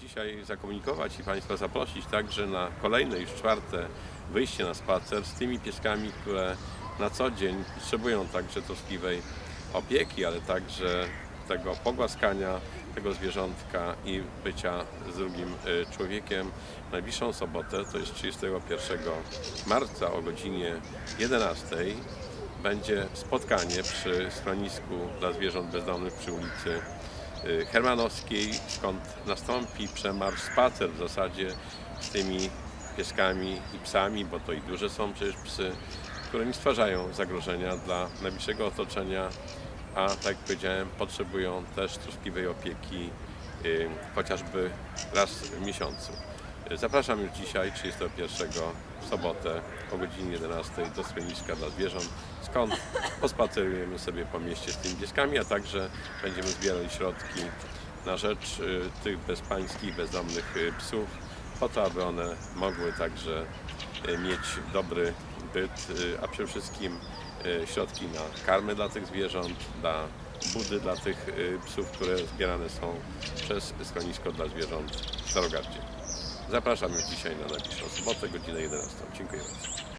dzisiaj zakomunikować i Państwa zaprosić także na kolejne już czwarte wyjście na spacer z tymi pieskami, które na co dzień potrzebują także troskliwej opieki, ale także tego pogłaskania tego zwierzątka i bycia z drugim y, człowiekiem. Najbliższą sobotę, to jest 31 marca o godzinie 11 będzie spotkanie przy schronisku dla zwierząt bezdomnych przy ulicy Hermanowskiej, skąd nastąpi przemarsz, spacer w zasadzie z tymi pieskami i psami, bo to i duże są przecież psy, które nie stwarzają zagrożenia dla najbliższego otoczenia, a tak jak powiedziałem, potrzebują też troskliwej opieki y, chociażby raz w miesiącu. Zapraszam już dzisiaj, 31 w sobotę o godzinie 11 do schroniska dla zwierząt, skąd pospacerujemy sobie po mieście z tymi pieskami, a także będziemy zbierali środki na rzecz y, tych bezpańskich, bezdomnych y, psów, po to, aby one mogły także y, mieć dobry byt, a przede wszystkim środki na karmy dla tych zwierząt, dla budy dla tych psów, które zbierane są przez schronisko dla zwierząt w Starogardzie. Zapraszam już dzisiaj na najbliższą sobotę, godzinę 11. Dziękuję bardzo.